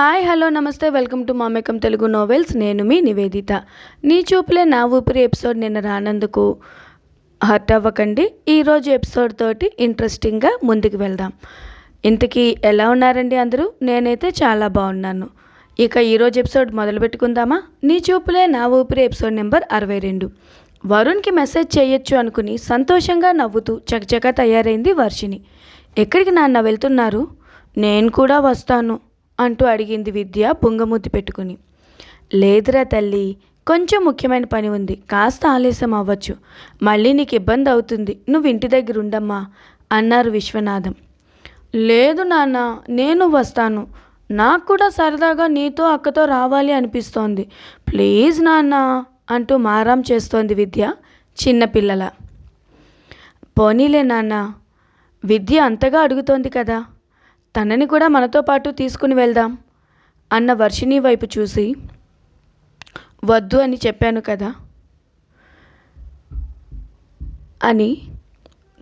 Hi hello నమస్తే welcome to మామేకం Telugu novels. నేను మీ నివేదిత. నీ చూపులే నా ఊపిరి ఎపిసోడ్ నిన్న రానందుకు హర్ట్ అవ్వకండి. ఈరోజు ఎపిసోడ్ తోటి ఇంట్రెస్టింగ్గా ముందుకు వెళ్దాం. ఇంతకీ ఎలా ఉన్నారండి అందరూ? నేనైతే చాలా బాగున్నాను. ఇక ఈరోజు ఎపిసోడ్ మొదలు పెట్టుకుందామా? నీ చూపులే నా ఊపిరి ఎపిసోడ్ నెంబర్ అరవై రెండు. వరుణ్కి మెసేజ్ చేయొచ్చు అనుకుని సంతోషంగా నవ్వుతూ చకచకా తయారైంది వర్షిని ఎక్కడికి నాన్న వెళ్తున్నారు? నేను కూడా వస్తాను. అంటూ అడిగింది విద్య బుంగమూతి పెట్టుకుని. లేదురా తల్లి కొంచెం ముఖ్యమైన పని ఉంది. కాస్త ఆలస్యం అవ్వచ్చు. మళ్ళీ నీకు ఇబ్బంది అవుతుంది. నువ్వు ఇంటి దగ్గర ఉండమ్మా అన్నారు విశ్వనాథం. లేదు నాన్న నేను వస్తాను. నాకు కూడా సరదాగా నీతో అక్కతో రావాలి అనిపిస్తోంది. ప్లీజ్ నాన్న అంటూ మారాం చేస్తోంది విద్య చిన్నపిల్లల పోనీలే నాన్న విద్య అంతగా అడుగుతోంది కదా. తనని కూడా మనతో పాటు తీసుకుని వెళ్దాం అన్న వర్షిణి వైపు చూసి వద్దు అని చెప్పాను కదా అని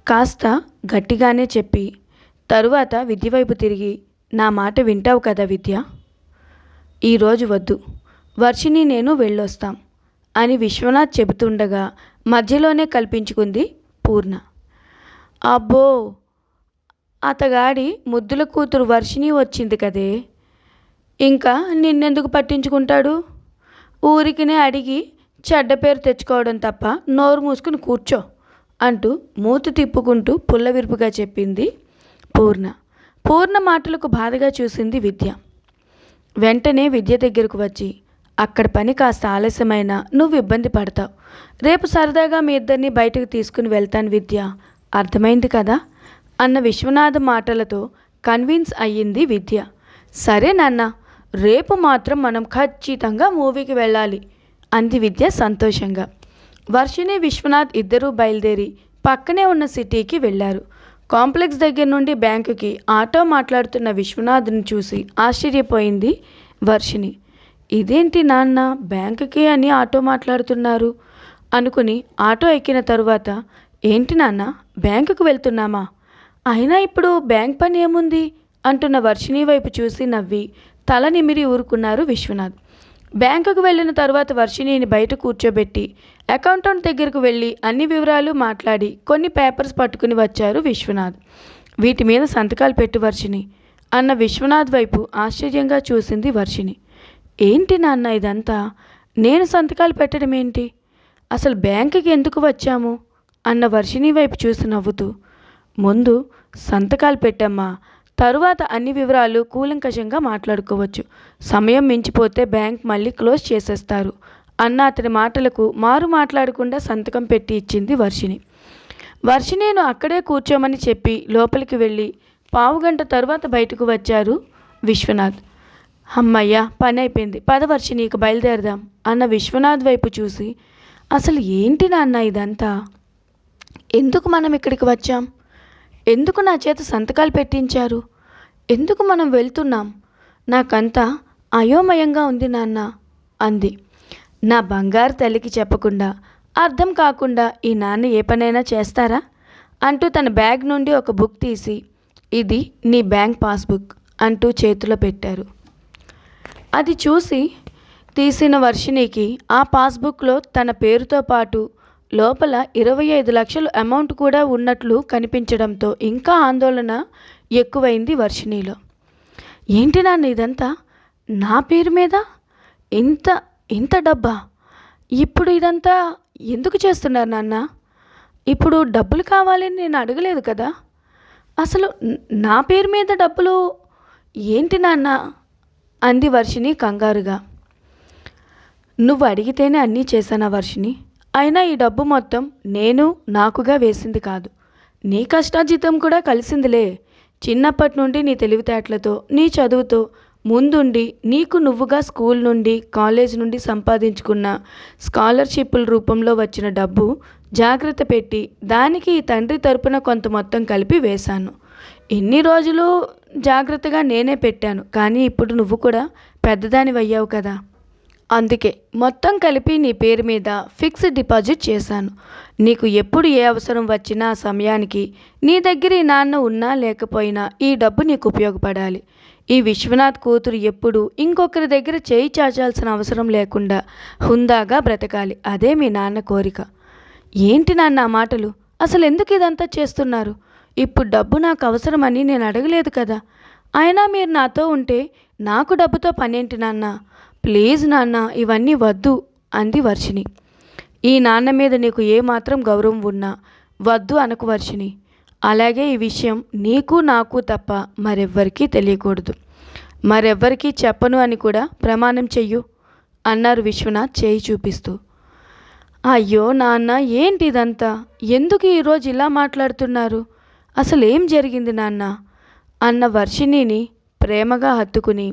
కాస్త గట్టిగానే చెప్పి తరువాత విద్య వైపు తిరిగి నా మాట వింటావు కదా విద్య? ఈరోజు వద్దు. వర్షిని నేను వెళ్ళొస్తాం అని విశ్వనాథ్ చెబుతుండగా మధ్యలోనే కల్పించుకుంది పూర్ణ. అబ్బో! అతగాడి ముద్దుల కూతురు వర్షిణి వచ్చింది కదే. ఇంకా నిన్నెందుకు పట్టించుకుంటాడు? ఊరికినే అడిగి చెడ్డ పేరు తెచ్చుకోవడం తప్ప నోరు మూసుకుని కూర్చో అంటూ మూతి తిప్పుకుంటూ పుల్లవిరుపుగా చెప్పింది పూర్ణ. పూర్ణ మాటలకు బాధగా చూసింది విద్య. వెంటనే విద్య దగ్గరకు వచ్చి అక్కడ పని కాస్త ఆలస్యమైనా నువ్వు ఇబ్బంది పడతావు. రేపు సరదాగా మీ ఇద్దరిని బయటకు తీసుకుని వెళ్తాను విద్య. అర్థమైంది కదా? అన్న విశ్వనాథ మాటలతో కన్విన్స్ అయ్యింది విద్య. సరే నాన్న రేపు మాత్రం మనం ఖచ్చితంగా మూవీకి వెళ్ళాలి అంది విద్య సంతోషంగా. వర్షిని విశ్వనాథ్ ఇద్దరూ బయలుదేరి పక్కనే ఉన్న సిటీకి వెళ్ళారు. కాంప్లెక్స్ దగ్గర నుండి బ్యాంకుకి ఆటో మాట్లాడుతున్న విశ్వనాథ్ని చూసి ఆశ్చర్యపోయింది వర్షిని ఇదేంటి నాన్న బ్యాంకుకి అని ఆటో మాట్లాడుతున్నారు? అనుకుని ఆటో ఎక్కిన తరువాత ఏంటి నాన్న బ్యాంకుకు వెళ్తున్నామా? అయినా ఇప్పుడు బ్యాంక్ పని ఏముంది? అంటున్న వర్షిణి వైపు చూసి నవ్వి తల నిమిరి ఊరుకున్నారు విశ్వనాథ్. బ్యాంకుకు వెళ్ళిన తర్వాత వర్షిణిని బయట కూర్చోబెట్టి అకౌంటెంట్ దగ్గరకు వెళ్ళి అన్ని వివరాలు మాట్లాడి కొన్ని పేపర్స్ పట్టుకుని వచ్చారు విశ్వనాథ్. వీటి మీద సంతకాలు పెట్టు వర్షిణి అన్న విశ్వనాథ్ వైపు ఆశ్చర్యంగా చూసింది వర్షిణి. ఏంటి నాన్న ఇదంతా? నేను సంతకాలు పెట్టడం ఏంటి? అసలు బ్యాంకుకి ఎందుకు వచ్చాము? అన్న వర్షిణి వైపు చూసి నవ్వుతూ ముందు సంతకాలు పెట్టమ్మా. తరువాత అన్ని వివరాలు కూలంకషంగా మాట్లాడుకోవచ్చు. సమయం మించిపోతే బ్యాంక్ మళ్ళీ క్లోజ్ చేసేస్తారు. అన్న అతని మాటలకు మారు మాట్లాడకుండా సంతకం పెట్టి ఇచ్చింది వర్షిణి. నేను అక్కడే కూర్చోమని చెప్పి లోపలికి వెళ్ళి పావుగంట తరువాత బయటకు వచ్చారు విశ్వనాథ్. అమ్మయ్య పని అయిపోయింది. పద వర్షిని ఇక బయలుదేరదాం అన్న విశ్వనాథ్ వైపు చూసి అసలు ఏంటి నాన్న ఇదంతా? ఎందుకు మనం ఇక్కడికి వచ్చాం? ఎందుకు నా చేత సంతకాలు పెట్టించారు? ఎందుకు మనం వెళ్తున్నాం? నాకంతా అయోమయంగా ఉంది నాన్న అంది. నా బంగారు తల్లికి చెప్పకుండా అర్థం కాకుండా ఈ నాన్న ఏ పనైనా చేస్తారా? అంటూ తన బ్యాగ్ నుండి ఒక బుక్ తీసి ఇది నీ బ్యాంక్ పాస్బుక్ అంటూ చేతిలో పెట్టారు. అది చూసి తీసిన వర్షినికి ఆ పాస్బుక్లో తన పేరుతో పాటు లోపల ఇరవై ఐదు లక్షలు అమౌంట్ కూడా ఉన్నట్లు కనిపించడంతో ఇంకా ఆందోళన ఎక్కువైంది వర్షిణిలో. ఏంటి నాన్న ఇదంతా? నా పేరు మీద? ఇంత ఇంత డబ్బా? ఇప్పుడు ఇదంతా ఎందుకు చేస్తున్నారు నాన్న? ఇప్పుడు డబ్బులు కావాలని నేను అడగలేదు కదా? అసలు నా పేరు మీద డబ్బులు ఏంటి నాన్న? అంది వర్షిని కంగారుగా. నువ్వు అడిగితేనే అన్నీ చేశానా వర్షిని అయినా ఈ డబ్బు మొత్తం నేను నాకుగా వేసింది కాదు. నీ కష్టార్జితం కూడా కలిసిందిలే. చిన్నప్పటి నుండి నీ తెలివితేటలతో నీ చదువుతో ముందుండి నీకు నువ్వుగా స్కూల్ నుండి కాలేజ్ నుండి సంపాదించుకున్న స్కాలర్షిప్ల రూపంలో వచ్చిన డబ్బు జాగ్రత్త పెట్టి దానికి ఈ తండ్రి తరపున కొంత మొత్తం కలిపి వేశాను. ఎన్ని రోజులు జాగ్రత్తగా నేనే పెట్టాను. కానీ ఇప్పుడు నువ్వు కూడా పెద్దదానివయ్యావు కదా. అందుకే మొత్తం కలిపి నీ పేరు మీద ఫిక్స్డ్ డిపాజిట్ చేశాను. నీకు ఎప్పుడు ఏ అవసరం వచ్చినా సమయానికి నీ దగ్గర ఈ నాన్న ఉన్నా లేకపోయినా ఈ డబ్బు నీకు ఉపయోగపడాలి. ఈ విశ్వనాథ్ కూతురు ఎప్పుడు ఇంకొకరి దగ్గర చేయి చాచాల్సిన అవసరం లేకుండా హుందాగా బ్రతకాలి. అదే మీ నాన్న కోరిక. ఏంటి నాన్న ఆ మాటలు? అసలు ఎందుకు ఇదంతా చేస్తున్నారు? ఇప్పుడు డబ్బు నాకు అవసరమని నేను అడగలేదు కదా. అయినా మీరు నాతో ఉంటే నాకు డబ్బుతో పనేంటి నాన్న? ప్లీజ్ నాన్న ఇవన్నీ వద్దు అంది వర్షిని ఈ నాన్న మీద నీకు ఏమాత్రం గౌరవం ఉన్నా వద్దు అనకు వర్షిని అలాగే ఈ విషయం నీకు నాకు తప్ప మరెవ్వరికీ తెలియకూడదు. మరెవ్వరికీ చెప్పను అని కూడా ప్రమాణం చెయ్యు అన్నారు విశ్వనాథ్ చేయి చూపిస్తూ. అయ్యో నాన్న ఏంటి ఇదంతా ఎందుకు ఈరోజు ఇలా మాట్లాడుతున్నారు? అసలు ఏం జరిగింది నాన్న? అన్న వర్షిణిని ప్రేమగా హత్తుకుని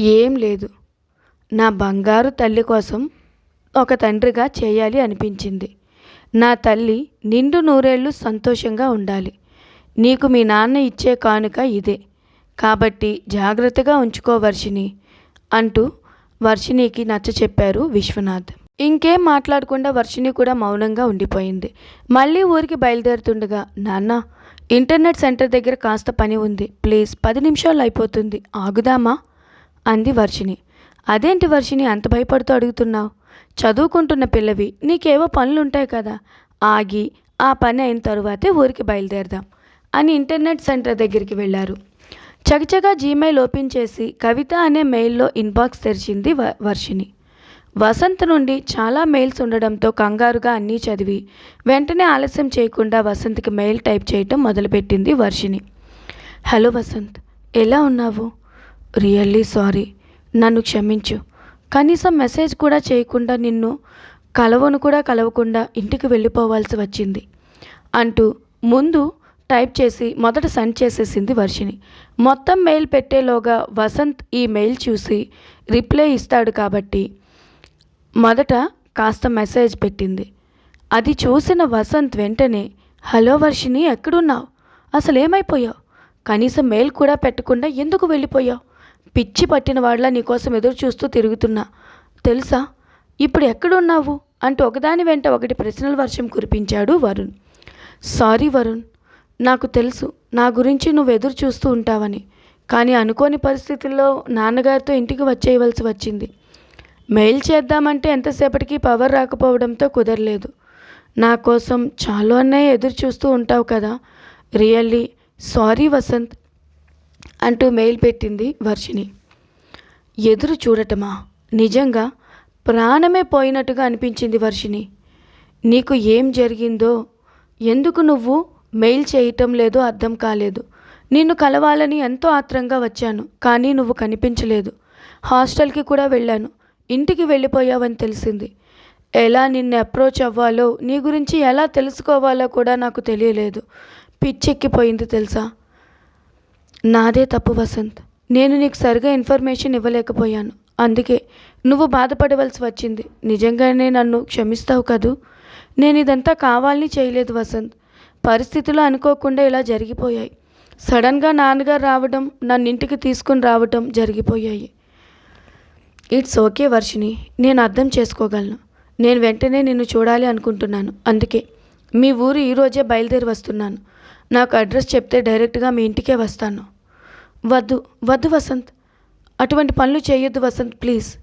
ఏం లేదు. నా బంగారు తల్లి కోసం ఒక తండ్రిగా చేయాలి అనిపించింది. నా తల్లి నిండు నూరేళ్ళు సంతోషంగా ఉండాలి. నీకు మీ నాన్న ఇచ్చే కానుక ఇదే. కాబట్టి జాగ్రత్తగా ఉంచుకో వర్షిని అంటూ వర్షినికి నచ్చ చెప్పారు విశ్వనాథ్. ఇంకేం మాట్లాడకుండా వర్షిని కూడా మౌనంగా ఉండిపోయింది. మళ్ళీ ఊరికి బయలుదేరుతుండగా నాన్న ఇంటర్నెట్ సెంటర్ దగ్గర కాస్త పని ఉంది. ప్లీజ్ పది నిమిషాలు అయిపోతుంది. ఆగుదామా? అంది వర్షిని అదేంటి వర్షిని అంత భయపడుతూ అడుగుతున్నావు? చదువుకుంటున్న పిల్లవి నీకేవో పనులుంటాయి కదా. ఆగి ఆ పని అయిన తరువాతే ఊరికి బయలుదేరదాం అని ఇంటర్నెట్ సెంటర్ దగ్గరికి వెళ్ళారు. చకచకా జీమెయిల్ ఓపెన్ చేసి కవిత అనే మెయిల్లో ఇన్బాక్స్ తెరిచింది వ వర్షిని వసంత్ నుండి చాలా మెయిల్స్ ఉండడంతో కంగారుగా అన్నీ చదివి వెంటనే ఆలస్యం చేయకుండా వసంత్కి మెయిల్ టైప్ చేయటం మొదలుపెట్టింది వర్షిని హలో వసంత్ ఎలా ఉన్నావు? Really sorry. నన్ను క్షమించు. కనీసం మెసేజ్ కూడా చేయకుండా నిన్ను కలవను కూడా కలవకుండా ఇంటికి వెళ్ళిపోవాల్సి వచ్చింది అంటూ ముందు టైప్ చేసి మొదట సెండ్ చేసేసింది వర్షిని మొత్తం మెయిల్ పెట్టేలోగా వసంత్ ఈ మెయిల్ చూసి రిప్లై ఇస్తాడు కాబట్టి మొదట కాస్త మెసేజ్ పెట్టింది. అది చూసిన వసంత్ వెంటనే హలో వర్షిని ఎక్కడున్నావు? అసలు ఏమైపోయావు కనీసం మెయిల్ కూడా పెట్టకుండా ఎందుకు వెళ్ళిపోయావు? పిచ్చి పట్టిన వాళ్ళ నీకోసం ఎదురు చూస్తూ తిరుగుతున్నా. తెలుసా? ఇప్పుడు ఎక్కడున్నావు? అంటూ ఒకదాని వెంట ఒకటి ప్రశ్నల వర్షం కురిపించాడు వరుణ్. సారీ వరుణ్ నాకు తెలుసు. నా గురించి నువ్వు ఎదురు చూస్తూ ఉంటావని. కానీ అనుకోని పరిస్థితుల్లో నాన్నగారితో ఇంటికి వచ్చేయవలసి వచ్చింది. మెయిల్ చేద్దామంటే ఎంతసేపటికి పవర్ రాకపోవడంతో కుదరలేదు. నా కోసం చాలానే ఎదురు చూస్తూ ఉంటావు కదా? Really sorry Vasanth. అంటూ మెయిల్ పెట్టింది వర్షిణి. ఎదురు చూడటమా? నిజంగా ప్రాణమే పోయినట్టుగా అనిపించింది వర్షిణి. నీకు ఏం జరిగిందో? ఎందుకు నువ్వు మెయిల్ చేయటం లేదో అర్థం కాలేదు. నిన్ను కలవాలని ఎంతో ఆత్రంగా వచ్చాను కానీ నువ్వు కనిపించలేదు. హాస్టల్కి కూడా వెళ్ళాను. ఇంటికి వెళ్ళిపోయావని తెలిసింది. ఎలా నిన్ను అప్రోచ్ అవ్వాలో నీ గురించి ఎలా తెలుసుకోవాలో కూడా నాకు తెలియలేదు. పిచ్చెక్కిపోయింది తెలుసా? నాదే తప్పు వసంత్. నేను నీకు సరిగా ఇన్ఫర్మేషన్ ఇవ్వలేకపోయాను. అందుకే నువ్వు బాధపడవలసి వచ్చింది. నిజంగానే నన్ను క్షమిస్తావు కదూ? నేను ఇదంతా కావాలని చేయలేదు వసంత్. పరిస్థితులు అనుకోకుండా ఇలా జరిగిపోయాయి. సడన్గా నాన్నగారు రావడం నన్ను ఇంటికి తీసుకుని రావడం జరిగిపోయాయి. ఇట్స్ ఓకే వర్షిని నేను అర్థం చేసుకోగలను. నేను వెంటనే నిన్ను చూడాలి అనుకుంటున్నాను. అందుకే మీ ఊరు ఈరోజే బయలుదేరి వస్తున్నాను. నాకు అడ్రస్ చెప్తే డైరెక్ట్గా మీ ఇంటికే వస్తాను. వద్దు వద్దు వసంత్. అటువంటి పనులు చేయొద్దు వసంత్ ప్లీజ్.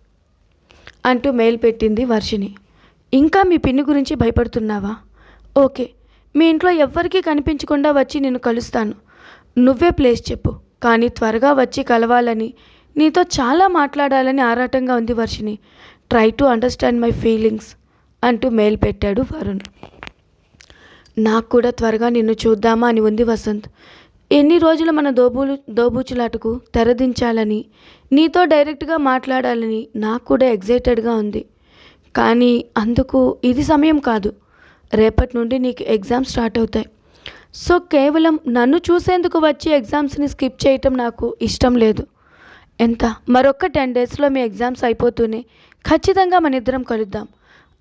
అంటూ మెయిల్ పెట్టింది వర్షిని ఇంకా మీ పిన్ని గురించి భయపడుతున్నావా? ఓకే. మీ ఇంట్లో ఎవ్వరికీ కనిపించకుండా వచ్చి నేను కలుస్తాను. నువ్వే ప్లేస్ చెప్పు. కానీ త్వరగా వచ్చి కలవాలని నీతో చాలా మాట్లాడాలని ఆరాటంగా ఉంది Varshini try to understand my feelings అంటూ మెయిల్ పెట్టాడు వరుణ్. నాకు కూడా త్వరగా నిన్ను చూద్దామా అని ఉంది వసంత్. ఎన్ని రోజులు మన దోబూలు దోబూచులాటకు తెరదించాలని నీతో డైరెక్ట్గా మాట్లాడాలని నాకు కూడా ఎగ్జైటెడ్గా ఉంది. కానీ అందుకు ఇది సమయం కాదు. రేపటి నుండి నీకు ఎగ్జామ్స్ స్టార్ట్ అవుతాయి. సో కేవలం నన్ను చూసేందుకు వచ్చి ఎగ్జామ్స్ని స్కిప్ చేయటం నాకు ఇష్టం లేదు. ఎంత? మరొక టెన్ డేస్లో మీ ఎగ్జామ్స్ అయిపోతూనే ఖచ్చితంగా మన ఇద్దరం కలుద్దాం.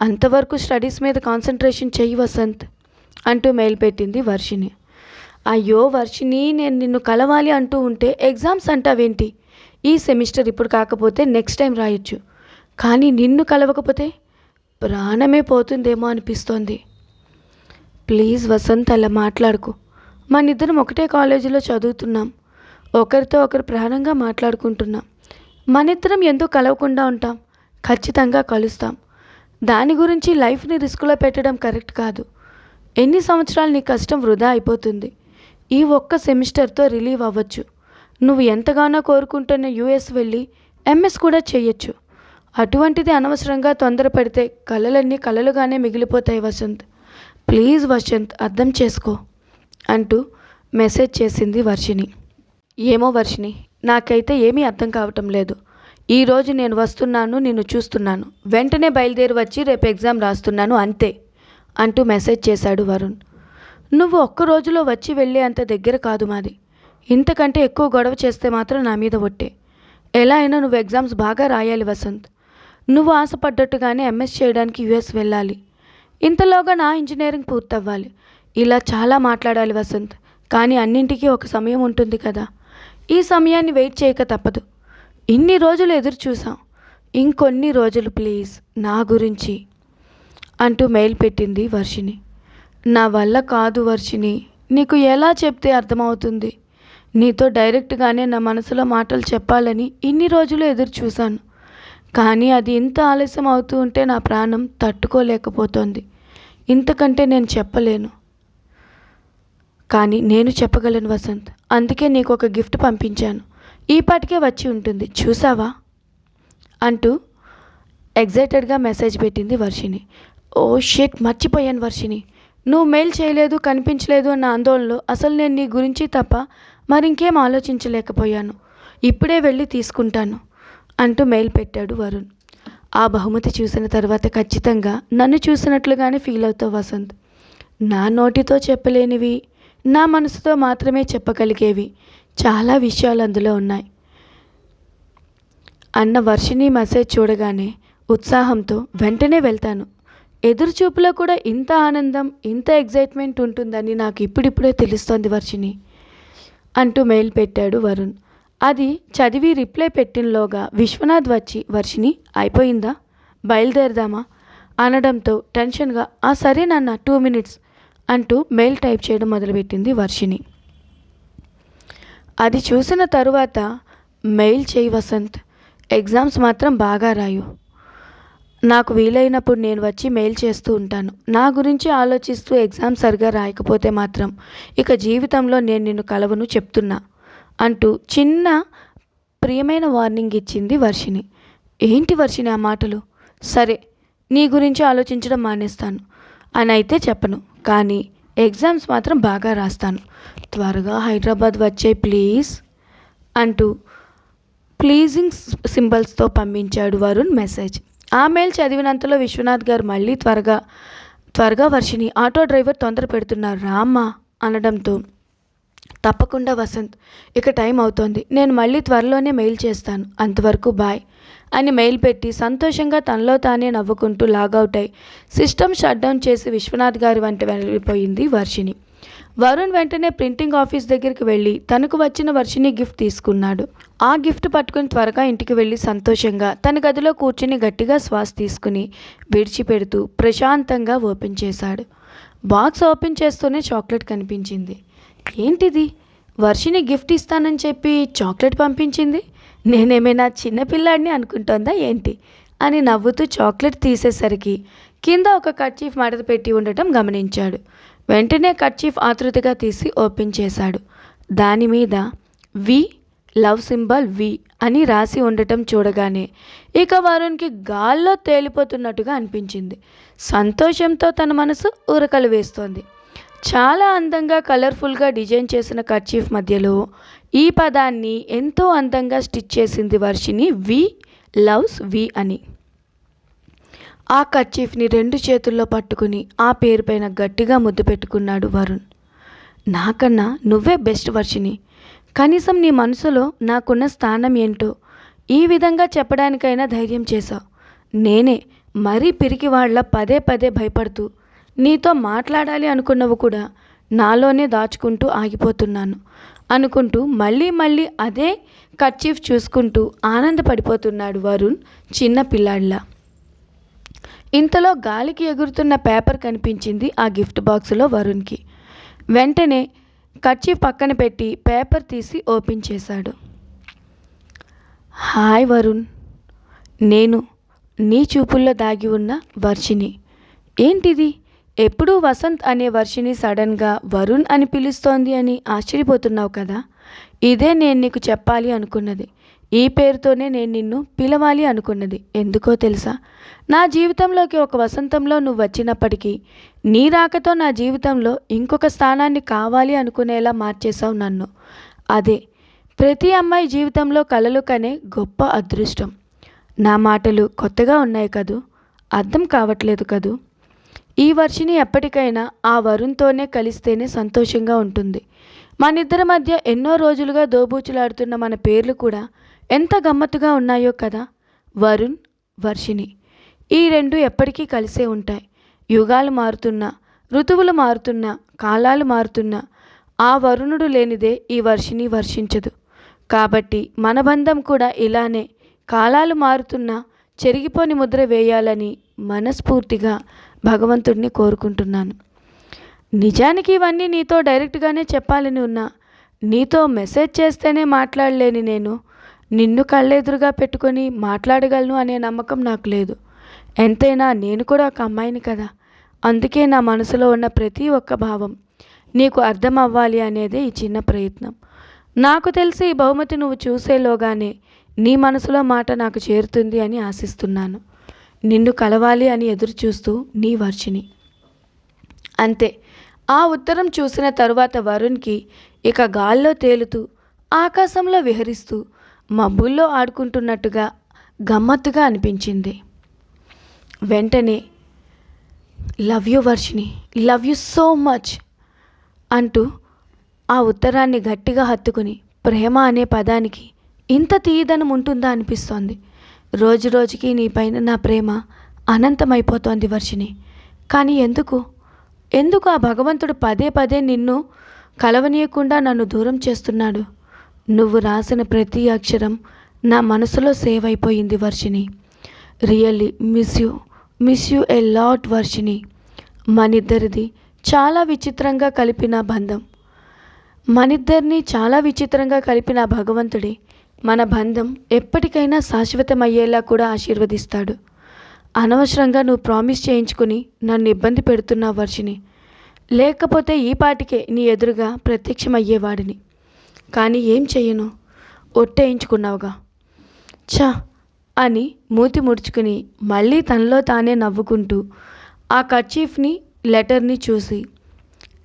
అంతవరకు స్టడీస్ మీద కాన్సన్ట్రేషన్ చెయ్యి వసంత్. అంటూ మెయిల్ పెట్టింది వర్షిణి. అయ్యో వర్షిణి నేను నిన్ను కలవాలి అంటూ ఉంటే ఎగ్జామ్స్ అంటావేంటి? ఈ సెమిస్టర్ ఇప్పుడు కాకపోతే నెక్స్ట్ టైం రాయొచ్చు. కానీ నిన్ను కలవకపోతే ప్రాణమే పోతుందేమో అనిపిస్తోంది. ప్లీజ్ వసంత్ అలా మాట్లాడుకో. మన ఇద్దరం ఒకటే కాలేజీలో చదువుతున్నాం. ఒకరితో ఒకరు ప్రాణంగా మాట్లాడుకుంటున్నాం. మనిద్దరం ఎందుకు కలవకుండా ఉంటాం? ఖచ్చితంగా కలుస్తాం. దాని గురించి లైఫ్ని రిస్క్లో పెట్టడం కరెక్ట్ కాదు. ఎన్ని సంవత్సరాలు నీ కష్టం వృధా అయిపోతుంది? ఈ ఒక్క సెమిస్టర్తో రిలీవ్ అవ్వచ్చు. నువ్వు ఎంతగానో కోరుకుంటున్న యూఎస్ వెళ్ళి ఎంఎస్ కూడా చేయొచ్చు. అటువంటిది అనవసరంగా తొందరపడితే కలలన్నీ కలలుగానే మిగిలిపోతాయి వసంత్. ప్లీజ్ వసంత్ అర్థం చేసుకో అంటూ మెసేజ్ చేసింది వర్షిణి. ఏమో వర్షిణి నాకైతే ఏమీ అర్థం కావటం లేదు. ఈరోజు నేను వస్తున్నాను నిన్ను చూస్తున్నాను. వెంటనే బయలుదేరి వచ్చి రేపు ఎగ్జామ్ రాస్తున్నాను అంతే. అంటూ మెసేజ్ చేశాడు వరుణ్. నువ్వు ఒక్క రోజులో వచ్చి వెళ్ళే అంత దగ్గర కాదు మాది. ఇంతకంటే ఎక్కువ గొడవ చేస్తే మాత్రం నా మీద ఒట్టే. ఎలా అయినా నువ్వు ఎగ్జామ్స్ బాగా రాయాలి వసంత్. నువ్వు ఆశపడ్డట్టుగానే ఎంఎస్ చేయడానికి యుఎస్ వెళ్ళాలి. ఇంతలోగా నా ఇంజనీరింగ్ పూర్తవ్వాలి. ఇలా చాలా మాట్లాడాలి వసంత్. కానీ అన్నింటికీ ఒక సమయం ఉంటుంది కదా. ఈ సమయాన్ని వెయిట్ చేయక తప్పదు. ఇన్ని రోజులు ఎదురు చూసాం ఇంకొన్ని రోజులు ప్లీజ్ నా గురించి. అంటూ మెయిల్ పెట్టింది వర్షిని నా వల్ల కాదు వర్షిని నీకు ఎలా చెప్తే అర్థమవుతుంది. నీతో డైరెక్ట్గానే నా మనసులో మాటలు చెప్పాలని ఇన్ని రోజులు ఎదురు చూశాను. కానీ అది ఇంత ఆలస్యం అవుతూ ఉంటే నా ప్రాణం తట్టుకోలేకపోతోంది. ఇంతకంటే నేను చెప్పలేను. కానీ నేను చెప్పగలను వసంత్. అందుకే నీకు ఒక గిఫ్ట్ పంపించాను. ఈ పాటికే వచ్చి ఉంటుంది. చూసావా అంటూ ఎగ్జైటెడ్గా మెసేజ్ పెట్టింది వర్షిని ఓ షేట్ మర్చిపోయాను వర్షిని నువ్వు మెయిల్ చేయలేదు కనిపించలేదు అన్న ఆందోళనలో అసలు నేను నీ గురించి తప్ప మరింకేం ఆలోచించలేకపోయాను. ఇప్పుడే వెళ్ళి తీసుకుంటాను అంటూ మెయిల్ పెట్టాడు వరుణ్. ఆ బహుమతి చూసిన తర్వాత ఖచ్చితంగా నన్ను చూసినట్లుగానే ఫీల్ అవుతావు వసంత్. నా నోటితో చెప్పలేనివి నా మనసుతో మాత్రమే చెప్పగలిగేవి చాలా విషయాలు అందులో ఉన్నాయి. అన్న వర్షిని మెసేజ్ చూడగానే ఉత్సాహంతో వెంటనే వెళ్తాను. ఎదురుచూపులో కూడా ఇంత ఆనందం ఇంత ఎగ్జైట్మెంట్ ఉంటుందని నాకు ఇప్పుడిప్పుడే తెలుస్తోంది వర్షిని అంటూ మెయిల్ పెట్టాడు వరుణ్. అది చదివి రిప్లై పెట్టినలోగా విశ్వనాథ్ వచ్చి వర్షిని అయిపోయిందా? బయలుదేరదామా? అనడంతో టెన్షన్గా ఆ సరే నాన్న టూ మినిట్స్ అంటూ మెయిల్ టైప్ చేయడం మొదలుపెట్టింది వర్షిని అది చూసిన తరువాత మెయిల్ చేయి వసంత్ ఎగ్జామ్స్ మాత్రం బాగా రాయు. నాకు వీలైనప్పుడు నేను వచ్చి మెయిల్ చేస్తూ ఉంటాను. నా గురించి ఆలోచిస్తూ ఎగ్జామ్ సరిగా రాయకపోతే మాత్రం ఇక జీవితంలో నేను నిన్ను కలవను చెప్తున్నా అంటూ చిన్న ప్రియమైన వార్నింగ్ ఇచ్చింది వర్షిని ఏంటి వర్షిని ఆ మాటలు? సరే నీ గురించి ఆలోచించడం మానేస్తాను అని అయితే చెప్పను కానీ ఎగ్జామ్స్ మాత్రం బాగా రాస్తాను. త్వరగా హైదరాబాద్ వచ్చే ప్లీజ్ అంటూ ప్లీజింగ్ సింబల్స్తో పంపించాడు వరుణ్ మెసేజ్. ఆ మెయిల్ చదివినంతలో విశ్వనాథ్ గారు మళ్ళీ త్వరగా త్వరగా వర్షిని ఆటో డ్రైవర్ తొందర పెడుతున్నారు. రామ్మా అనడంతో తప్పకుండా వసంత్ ఇక టైం అవుతోంది. నేను మళ్ళీ త్వరలోనే మెయిల్ చేస్తాను. అంతవరకు బాయ్ అని మెయిల్ పెట్టి సంతోషంగా తనలో తానే నవ్వుకుంటూ లాగౌట్ అయి సిస్టమ్ షట్ డౌన్ చేసి విశ్వనాథ్ గారి వంట వెళ్ళిపోయింది వర్షిని వరుణ్ వెంటనే ప్రింటింగ్ ఆఫీస్ దగ్గరికి వెళ్ళి తనకు వచ్చిన వర్షిని గిఫ్ట్ తీసుకున్నాడు. ఆ గిఫ్ట్ పట్టుకుని త్వరగా ఇంటికి వెళ్ళి సంతోషంగా తన గదిలో కూర్చుని గట్టిగా శ్వాస తీసుకుని విడిచిపెడుతూ ప్రశాంతంగా ఓపెన్ చేశాడు. బాక్స్ ఓపెన్ చేస్తూనే చాక్లెట్ కనిపించింది. ఏంటిది? వర్షిని గిఫ్ట్ ఇస్తానని చెప్పి చాక్లెట్ పంపించింది? నేనేమైనా చిన్నపిల్లాడిని అనుకుంటోందా ఏంటి? అని నవ్వుతూ చాక్లెట్ తీసేసరికి కింద ఒక కర్చీఫ్ మడత పెట్టి ఉండటం గమనించాడు. వెంటనే కర్చీఫ్ ఆతృతగా తీసి ఓపెన్ చేశాడు. దాని మీద వి లవ్ సింబల్ వి అని రాసి ఉండటం చూడగానే ఇక వరుణ్కి గాల్లో తేలిపోతున్నట్టుగా అనిపించింది. సంతోషంతో తన మనసు ఉరకలు వేస్తోంది చాలా అందంగా కలర్ఫుల్గా డిజైన్ చేసిన కర్చీఫ్ మధ్యలో ఈ పదాన్ని ఎంతో అందంగా స్టిచ్ చేసింది వర్షిని వి లవ్స్ వి అని. ఆ కర్చీఫ్ని రెండు చేతుల్లో పట్టుకుని ఆ పేరుపైన గట్టిగా ముద్దు పెట్టుకున్నాడు వరుణ్. నాకన్నా నువ్వే బెస్ట్ వర్షిని కనీసం నీ మనసులో నాకున్న స్థానం ఏంటో ఈ విధంగా చెప్పడానికైనా ధైర్యం చేశావు నేనే మరీ పిరికి వాళ్ళ పదే పదే భయపడుతూ నీతో మాట్లాడాలి అనుకున్నవి కూడా నాలోనే దాచుకుంటూ ఆగిపోతున్నాను అనుకుంటూ మళ్ళీ మళ్ళీ అదే కర్చీఫ్ చూసుకుంటూ ఆనందపడిపోతున్నాడు వరుణ్ చిన్న పిల్లాడిలా. ఇంతలో గాలికి ఎగురుతున్న పేపర్ కనిపించింది ఆ గిఫ్ట్ బాక్స్లో వరుణ్కి. వెంటనే కర్చీ పక్కన పెట్టి పేపర్ తీసి ఓపెన్ చేశాడు. హాయ్ వరుణ్. నేను నీ చూపుల్లో దాగి ఉన్న వర్షిని ఏంటిది? ఎప్పుడూ వసంత్ అనే వర్షిని సడన్గా వరుణ్ అని పిలుస్తోంది అని ఆశ్చర్యపోతున్నావు కదా? ఇదే నేను నీకు చెప్పాలి అనుకున్నది. ఈ పేరుతోనే నేను నిన్ను పిలవాలి అనుకున్నది. ఎందుకో తెలుసా? నా జీవితంలోకి ఒక వసంతంలో నువ్వు వచ్చినప్పటికీ నీ రాకతో నా జీవితంలో ఇంకొక స్థానాన్ని కావాలి అనుకునేలా మార్చేశావు నన్ను. అదే ప్రతి అమ్మాయి జీవితంలో కలలు కనే గొప్ప అదృష్టం. నా మాటలు కొత్తగా ఉన్నాయి కదూ? అర్థం కావట్లేదు కదూ? ఈ వర్షిని ఎప్పటికైనా ఆ వరుణ్తోనే కలిస్తేనే సంతోషంగా ఉంటుంది. మనిద్దరి మధ్య ఎన్నో రోజులుగా దోబూచులాడుతున్న మన పేర్లు కూడా ఎంత గమ్మత్తుగా ఉన్నాయో కదా వరుణ్ వర్షిణి. ఈ రెండు ఎప్పటికీ కలిసే ఉంటాయి. యుగాలు మారుతున్నా ఋతువులు మారుతున్నా కాలాలు మారుతున్నా ఆ వరుణుడు లేనిదే ఈ వర్షిని వర్షించదు. కాబట్టి మన బంధం కూడా ఇలానే కాలాలు మారుతున్నా చెరిగిపోని ముద్ర వేయాలని మనస్ఫూర్తిగా భగవంతుడిని కోరుకుంటున్నాను. నిజానికి ఇవన్నీ నీతో డైరెక్ట్గానే చెప్పాలని ఉన్నా నీతో మెసేజ్ చేస్తేనే మాట్లాడలేని నేను నిన్ను కళ్ళెదురుగా పెట్టుకొని మాట్లాడగలను అనే నమ్మకం నాకు లేదు. ఎంతైనా నేను కూడా ఒక అమ్మాయిని కదా. అందుకే నా మనసులో ఉన్న ప్రతి ఒక్క భావం నీకు అర్థం అవ్వాలి అనేదే ఈ చిన్న ప్రయత్నం. నాకు తెలిసి ఈ బహుమతి నువ్వు చూసేలోగానే నీ మనసులో మాట నాకు చేరుతుంది అని ఆశిస్తున్నాను. నిన్ను కలవాలి అని ఎదురు చూస్తూ నీ వర్షిని అంతే. ఆ ఉత్తరం చూసిన తరువాత వరుణ్కి ఇక గాల్లో తేలుతూ ఆకాశంలో విహరిస్తూ మబ్బుల్లో ఆడుకుంటున్నట్టుగా గమ్మత్తుగా అనిపించింది. వెంటనే love you Varshini love you so much అంటూ ఆ ఉత్తరాన్ని గట్టిగా హత్తుకుని ప్రేమ అనే పదానికి ఇంత తీయదనం ఉంటుందా అనిపిస్తోంది. రోజు రోజుకి నీ పైన నా ప్రేమ అనంతమైపోతోంది వర్షిని కానీ ఎందుకు? ఎందుకు ఆ భగవంతుడు పదే పదే నిన్ను కలవనీయకుండా నన్ను దూరం చేస్తున్నాడు? నువ్వు రాసిన ప్రతి అక్షరం నా మనసులో సేవ్ అయిపోయింది Varshini really miss you miss you a lot Varshini మనిద్దరిది చాలా విచిత్రంగా కలిపిన బంధం. మనిద్దరిని చాలా విచిత్రంగా కలిపిన భగవంతుడే మన బంధం ఎప్పటికైనా శాశ్వతమయ్యేలా కూడా ఆశీర్వదిస్తాడు. అనవసరంగా నువ్వు ప్రామిస్ చేయించుకుని నన్ను ఇబ్బంది పెడుతున్నావు వర్షిని లేకపోతే ఈ పాటికే నీ ఎదురుగా ప్రత్యక్షమయ్యేవాడిని. కానీ ఏం చెయ్యను? ఒట్టేయించుకున్నావుగా ఛా! అని మూతి ముడుచుకుని మళ్ళీ తనలో తానే నవ్వుకుంటూ ఆ కర్చీఫ్ని లెటర్ని చూసి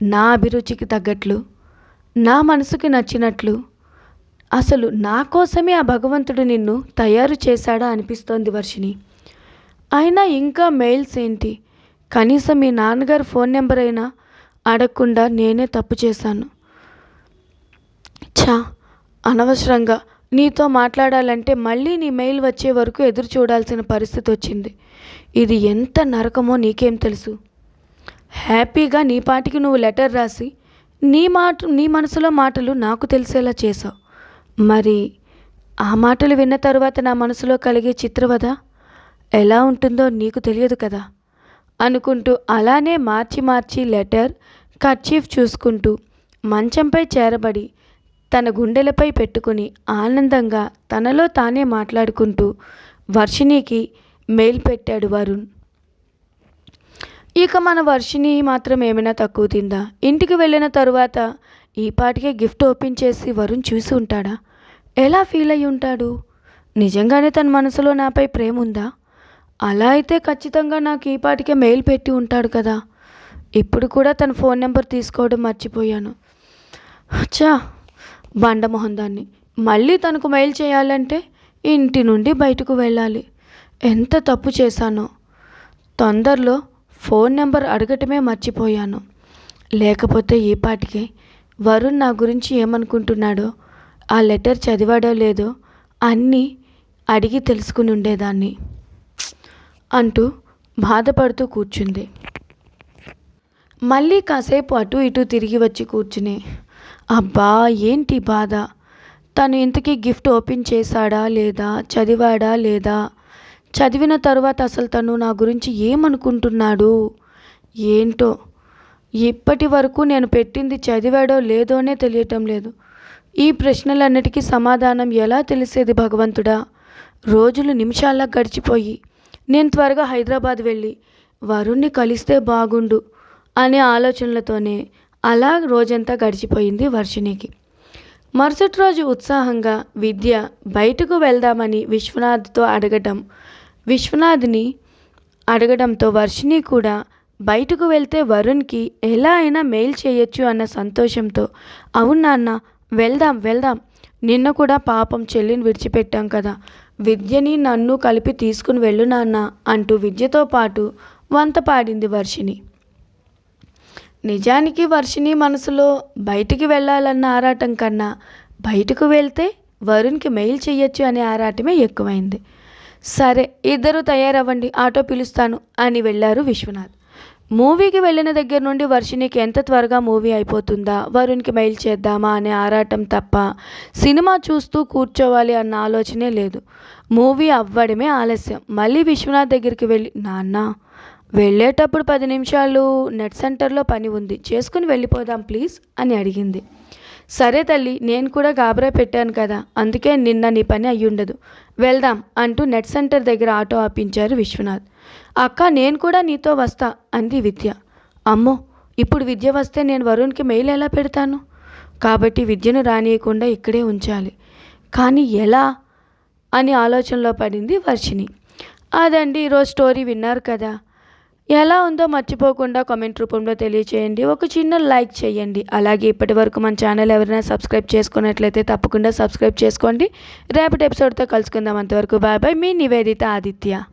నా అభిరుచికి తగ్గట్లు నా మనసుకి నచ్చినట్లు అసలు నా కోసమే ఆ భగవంతుడు నిన్ను తయారు చేశాడా అనిపిస్తోంది వర్షిని అయినా ఇంకా మెయిల్స్ ఏంటి? కనీసం మీ నాన్నగారు ఫోన్ నెంబర్ అయినా అడగకుండా నేనే తప్పు చేశాను. ఛా అనవసరంగా. నీతో మాట్లాడాలంటే మళ్ళీ నీ మెయిల్ వచ్చే వరకు ఎదురు చూడాల్సిన పరిస్థితి వచ్చింది. ఇది ఎంత నరకమో నీకేం తెలుసు? హ్యాపీగా నీ పాటికి నువ్వు లెటర్ రాసి నీ మాట నీ మనసులో మాటలు నాకు తెలిసేలా చేసావు మరి ఆ మాటలు విన్న తరువాత నా మనసులో కలిగే చిత్రవద ఎలా ఉంటుందో నీకు తెలియదు కదా? అనుకుంటూ అలానే మార్చి మార్చి లెటర్ కర్చీఫ్ చూసుకుంటూ మంచంపై చేరబడి తన గుండెలపై పెట్టుకుని ఆనందంగా తనలో తానే మాట్లాడుకుంటూ వర్షిణికి మెయిల్ పెట్టాడు వరుణ్. ఇక మన వర్షిణి మాత్రం ఏమైనా తక్కువ తిందా? ఇంటికి వెళ్ళిన తరువాత ఈ పాటికే గిఫ్ట్ ఓపెన్ చేసి వరుణ్ చూసి ఉంటాడా? ఎలా ఫీల్ అయి ఉంటాడు? నిజంగానే తన మనసులో నాపై ప్రేమ ఉందా? అలా అయితే ఖచ్చితంగా నాకు ఈ పాటికే మెయిల్ పెట్టి ఉంటాడు కదా. ఇప్పుడు కూడా తన ఫోన్ నెంబర్ తీసుకోవడం మర్చిపోయాను. అచ్చా బండమొహం దాన్ని. మళ్ళీ తనకు మెయిల్ చేయాలంటే ఇంటి నుండి బయటకు వెళ్ళాలి. ఎంత తప్పు చేశానో. తొందరలో ఫోన్ నెంబర్ అడగటమే మర్చిపోయాను. లేకపోతే ఈ వరుణ్ నా గురించి ఏమనుకుంటున్నాడో ఆ లెటర్ చదివాడో లేదో అన్నీ అడిగి తెలుసుకుని ఉండేదాన్ని అంటూ బాధపడుతూ కూర్చుంది. మళ్ళీ కాసేపు అటు ఇటు తిరిగి వచ్చి కూర్చుని అబ్బా ఏంటి బాధ? తను ఇంతకీ గిఫ్ట్ ఓపెన్ చేశాడా లేదా? చదివాడా లేదా? చదివిన తర్వాత అసలు తను నా గురించి ఏమనుకుంటున్నాడు? ఏంటో? ఇప్పటి వరకు నేను పెట్టింది చదివాడో లేదోనే తెలియటం లేదు. ఈ ప్రశ్నలన్నిటికీ సమాధానం ఎలా తెలిసేది భగవంతుడా? రోజులు నిమిషాల్లా గడిచిపోయి నేను త్వరగా హైదరాబాద్ వెళ్ళి వరుణ్ణి కలిస్తే బాగుండు అనే ఆలోచనలతోనే అలా రోజంతా గడిచిపోయింది వర్షిణికి. మరుసటి రోజు ఉత్సాహంగా విద్య బయటకు వెళ్దామని విశ్వనాథ్తో అడగటం విశ్వనాథ్ని అడగడంతో వర్షిణి కూడా బయటకు వెళ్తే వరుణ్కి ఎలా అయినా మెయిల్ చేయొచ్చు అన్న సంతోషంతో అవును నాన్న వెళ్దాం వెళ్దాం నిన్న కూడా పాపం చెల్లిని విడిచిపెట్టాం కదా విద్యని నన్ను కలిపి తీసుకుని వెళ్ళు నాన్న అంటూ విద్యతో పాటు వంత పాడింది వర్షిణి. నిజానికి వర్షిణి మనసులో బయటికి వెళ్ళాలన్న ఆరాటం కన్నా బయటకు వెళ్తే వరుణ్కి మెయిల్ చేయొచ్చు అనే ఆరాటమే ఎక్కువైంది. సరే ఇద్దరు తయారవ్వండి ఆటో పిలుస్తాను అని వెళ్ళారు విశ్వనాథ్. మూవీకి వెళ్ళిన దగ్గర నుండి వర్షినికి ఎంత త్వరగా మూవీ అయిపోతుందా వరుణ్కి మెయిల్ చేద్దామా అనే ఆరాటం తప్ప సినిమా చూస్తూ కూర్చోవాలి అన్న ఆలోచనే లేదు. మూవీ అవ్వడమే ఆలస్యం. మళ్ళీ విశ్వనాథ్ దగ్గరికి వెళ్ళి నాన్న వెళ్ళేటప్పుడు పది నిమిషాలు నెట్ సెంటర్లో పని ఉంది. చేసుకుని వెళ్ళిపోదాం ప్లీజ్ అని అడిగింది. సరే తల్లి నేను కూడా గాబరా పెట్టాను కదా అందుకే నిన్న నీ పని అయ్యుండదు. వెళ్దాం అంటూ నెట్ సెంటర్ దగ్గర ఆటో ఆపించారు విశ్వనాథ్. అక్క నేను కూడా నీతో వస్తా అంది విద్య. అమ్మో ఇప్పుడు విద్య వస్తే నేను వరుణ్కి మెయిల్ ఎలా పెడతాను? కాబట్టి విద్యను రానియకుండా ఇక్కడే ఉంచాలి. కానీ ఎలా? అని ఆలోచనలో పడింది వర్షిని అదండి ఈరోజు స్టోరీ విన్నారు కదా. ఎలా ఉందో మర్చిపోకుండా కామెంట్ రూపంలో తెలియచేయండి. ఒక చిన్న లైక్ చేయండి. అలాగే ఇప్పటి వరకు మన ఛానల్ ఎవరైనా సబ్స్క్రైబ్ చేసుకున్నట్లయితే తప్పకుండా సబ్స్క్రైబ్ చేసుకోండి. రేపటి ఎపిసోడ్తో కలుసుకుందాం అంతవరకు. Bye bye. మీ నివేదిత ఆదిత్య.